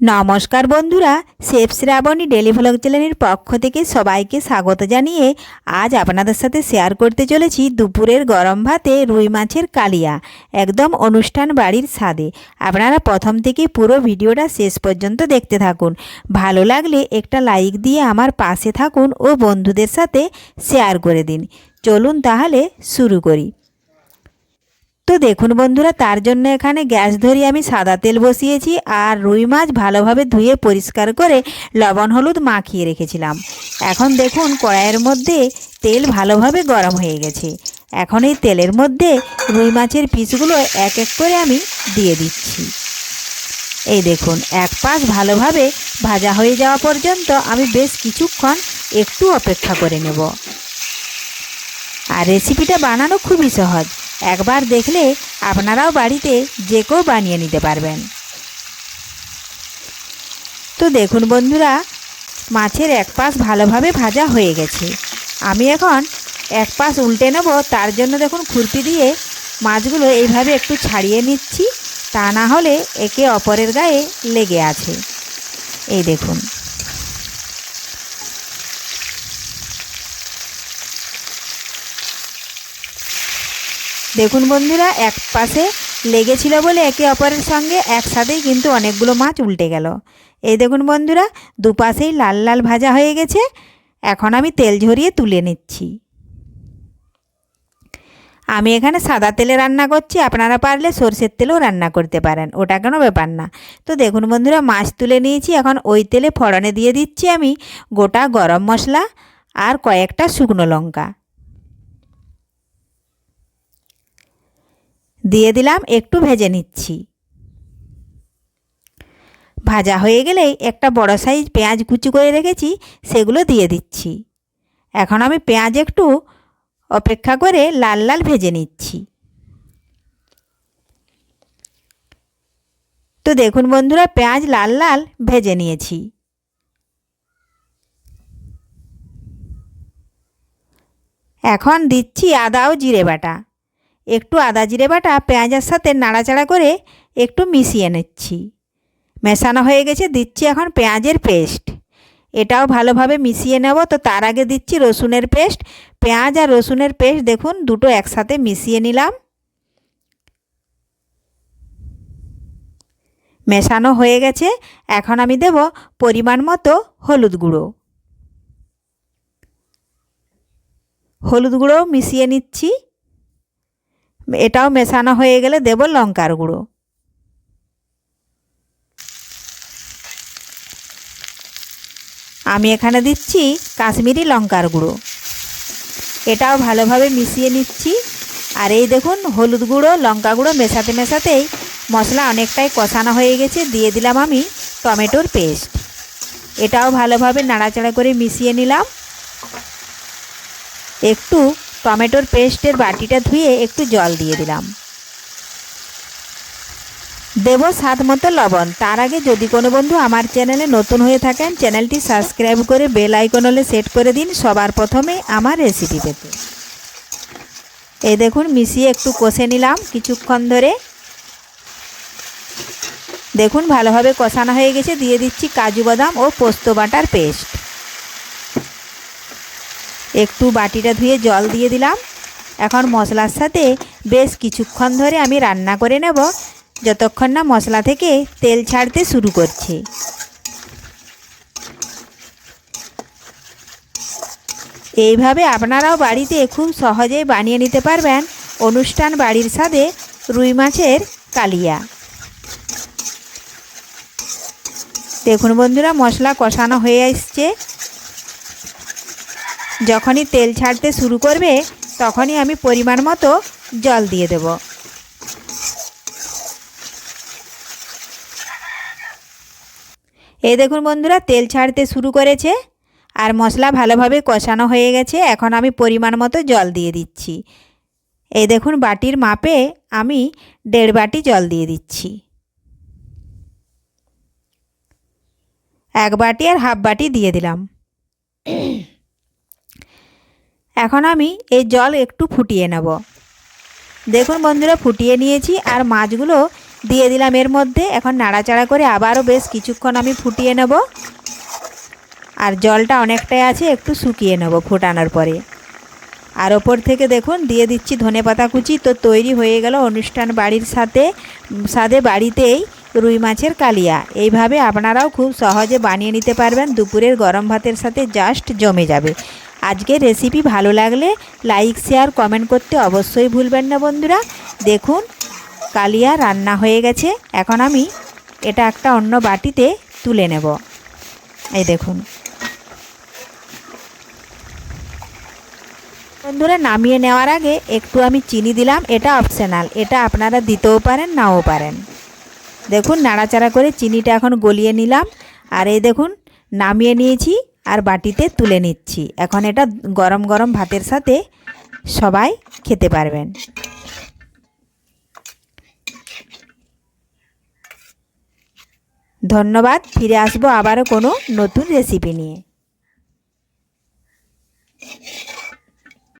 নমস্কার বন্ধুরা chef Shrabani daily vlog চ্যানেলের পক্ষ থেকে সবাইকে স্বাগত জানিয়ে আজ আপনাদের সাথে শেয়ার করতে চলেছি দুপুরের গরম ভাতে রুই মাছের কালিয়া, একদম অনুষ্ঠান বাড়ির স্বাদে। আপনারা প্রথম থেকে পুরো ভিডিওটা শেষ পর্যন্ত দেখতে থাকুন। ভালো লাগলে একটা লাইক দিয়ে আমার পাশে থাকুন ও বন্ধুদের সাথে শেয়ার করে দিন। চলুন তাহলে শুরু করি। তো দেখুন বন্ধুরা, তার জন্য এখানে গ্যাস ধরিয়ে আমি সাদা তেল বসিয়েছি আর রুই মাছ ভালোভাবে ধুয়ে পরিষ্কার করে লবণ হলুদ মাখিয়ে রেখেছিলাম। এখন দেখুন কড়াইয়ের মধ্যে তেল ভালোভাবে গরম হয়ে গেছে। এখন এই তেলের মধ্যে রুই মাছের পিসগুলো এক এক করে আমি দিয়ে দিচ্ছি। এই দেখুন, এক পাশ ভালোভাবে ভাজা হয়ে যাওয়া পর্যন্ত আমি বেশ কিছুক্ষণ একটু অপেক্ষা করে নেব। আর রেসিপিটা বানানো খুবই সহজ। একবার দেখলে আপনারাও বাড়িতে যে কেউ বানিয়ে নিতে পারবেন। তো দেখুন বন্ধুরা, মাছের এক পাশ ভালোভাবে ভাজা হয়ে গেছে। আমি এখন এক পাশ উল্টে নেব, তার জন্য দেখুন খুরপি দিয়ে মাছগুলো এইভাবে একটু ছাড়িয়ে নিচ্ছি, তা না হলে একে অপরের গায়ে লেগে আছে। এই দেখুন। দেখুন বন্ধুরা, এক পাশে লেগেছিল বলে একে অপরের সঙ্গে একসাথেই কিন্তু অনেকগুলো মাছ উল্টে গেল। এই দেখুন বন্ধুরা, দুপাশেই লাল লাল ভাজা হয়ে গেছে। এখন আমি তেল ঝরিয়ে তুলে নিচ্ছি। আমি এখানে সাদা তেলে রান্না করছি, আপনারা পারলে সর্ষের তেলেও রান্না করতে পারেন, ওটা কোনো ব্যাপার না। তো দেখুন বন্ধুরা, মাছ তুলে নিয়েছি, এখন ওই তেলে ফড়নে দিয়ে দিচ্ছি আমি গোটা গরম মশলা আর কয়েকটা শুকনো লঙ্কা। দিয়ে দিলাম, একটু ভেজে নিচ্ছি। ভাজা হয়ে গেলেই একটা বড় সাইজ পেঁয়াজ কুচি করে রেখেছি, সেগুলো দিয়ে দিচ্ছি। এখন আমি পেঁয়াজ একটু অপেক্ষা করে লাল লাল ভেজে নিচ্ছি। তো দেখুন বন্ধুরা, পেঁয়াজ লাল লাল ভেজে নিয়েছি। এখন দিচ্ছি আদা ও জিরে বাটা। একটু আদা জিরে বাটা, পেঁয়াজের সাথে নাড়াচাড়া করে একটু মিশিয়ে নিচ্ছি। মেশানো হয়ে গেছে, দিচ্ছি এখন পেঁয়াজের পেস্ট। এটাও ভালোভাবে মিশিয়ে নেব। তো তার আগে দিচ্ছি রসুনের পেস্ট। পেঁয়াজ আর রসুনের পেস্ট দেখুন, দুটো একসাথে মিশিয়ে নিলাম। মেশানো হয়ে গেছে। এখন আমি দেব পরিমাণ মতো হলুদ গুঁড়ো। হলুদ গুঁড়ো মিশিয়ে নিচ্ছি। এটাও মেশানো হয়ে গেলে দেব লঙ্কার গুঁড়ো। আমি এখানে দিচ্ছি কাশ্মীরি লঙ্কার গুঁড়ো। এটাও ভালোভাবে মিশিয়ে নিচ্ছি। আর এই দেখুন, হলুদ গুঁড়ো, লঙ্কা গুঁড়ো মেশাতে মেশাতেই মশলা অনেকটাই কষানো হয়ে গেছে। দিয়ে দিলাম আমি টমেটোর পেস্ট। এটাও ভালোভাবে নাড়াচাড়া করে মিশিয়ে নিলাম। একটু টমেটোর পেস্টের বাটিটা ধুয়ে একটু জল দিয়ে দিলাম। দেব স্বাদ মতো লবণ। তার আগে যদি কোনো বন্ধু আমার চ্যানেলে নতুন হয়ে থাকেন, চ্যানেলটি সাবস্ক্রাইব করে বেল আইকন হলে সেট করে দিন সবার প্রথমে আমার রেসিপি পেতে। এই দেখুন, মিশিয়ে একটু কষে নিলাম কিছুক্ষণ ধরে। দেখুন, ভালোভাবে কষানো হয়ে গেছে। দিয়ে দিচ্ছি কাজু বাদাম ও পোস্ত বাটার পেস্ট। একটু বাটিটা ধুয়ে জল দিয়ে দিলাম। এখন মশলার সাথে বেশ কিছুক্ষণ ধরে আমি রান্না করে নেব, যতক্ষণ না মশলা থেকে তেল ছাড়তে শুরু করছে। এইভাবে আপনারাও বাড়িতে খুব সহজেই বানিয়ে নিতে পারবেন অনুষ্ঠান বাড়ির স্বাদে রুই মাছের কালিয়া। দেখুন বন্ধুরা, মশলা কষানো হয়ে আসছে যখনই তেল ছাড়তে শুরু করবে, তখনই আমি পরিমাণ মতো জল দিয়ে দেব। এই দেখুন বন্ধুরা, তেল ছাড়তে শুরু করেছে, আর মশলা ভালোভাবে কষানো হয়ে গেছে। এখন আমি পরিমাণ মতো জল দিয়ে দিচ্ছি। এই দেখুন, বাটির মাপে আমি দেড় বাটি জল দিয়ে দিচ্ছি। এক বাটি আর হাফ বাটি দিয়ে দিলাম। এখন আমি এই জল একটু ফুটিয়ে নেব। দেখুন বন্ধুরা, ফুটিয়ে নিয়েছি আর মাছগুলো দিয়ে দিলাম এর মধ্যে। এখন নাড়াচাড়া করে আবারও বেশ কিছুক্ষণ আমি ফুটিয়ে নেব। আর জলটা অনেকটাই আছে, একটু শুকিয়ে নেব ফোটানোর পরে। আর ওপর থেকে দেখুন, দিয়ে দিচ্ছি ধনে পাতা কুচি। তো তৈরি হয়ে গেল অনুষ্ঠান বাড়ির সাথে সাথে বাড়িতেই রুই মাছের কালিয়া। এইভাবে আপনারাও খুব সহজে বানিয়ে নিতে পারবেন। দুপুরের গরম ভাতের সাথে জাস্ট জমে যাবে। আজকের রেসিপি ভালো লাগলে লাইক শেয়ার কমেন্ট করতে অবশ্যই ভুলবেন না বন্ধুরা। দেখুন, কালিয়া রান্না হয়ে গেছে। এখন আমি এটা একটা অন্য বাটিতে তুলে নেব। এই দেখুন। বন্ধুরা, নামিয়ে নেওয়ার আগে একটু আমি চিনি দিলাম। এটা অপশনাল এটা আপনারা দিতেও পারেন, নাও পারেন। দেখুন, নাড়াচাড়া করে চিনিটা এখন গলিয়ে নিলাম। আর এই দেখুন, নামিয়ে নিয়েছি। আর বাটিতে তুলে নিচ্ছি। এখন এটা গরম গরম ভাতের সাথে সবাই খেতে পারবেন। ধন্যবাদ, ফিরে আসব আবারও কোনো নতুন রেসিপি নিয়ে।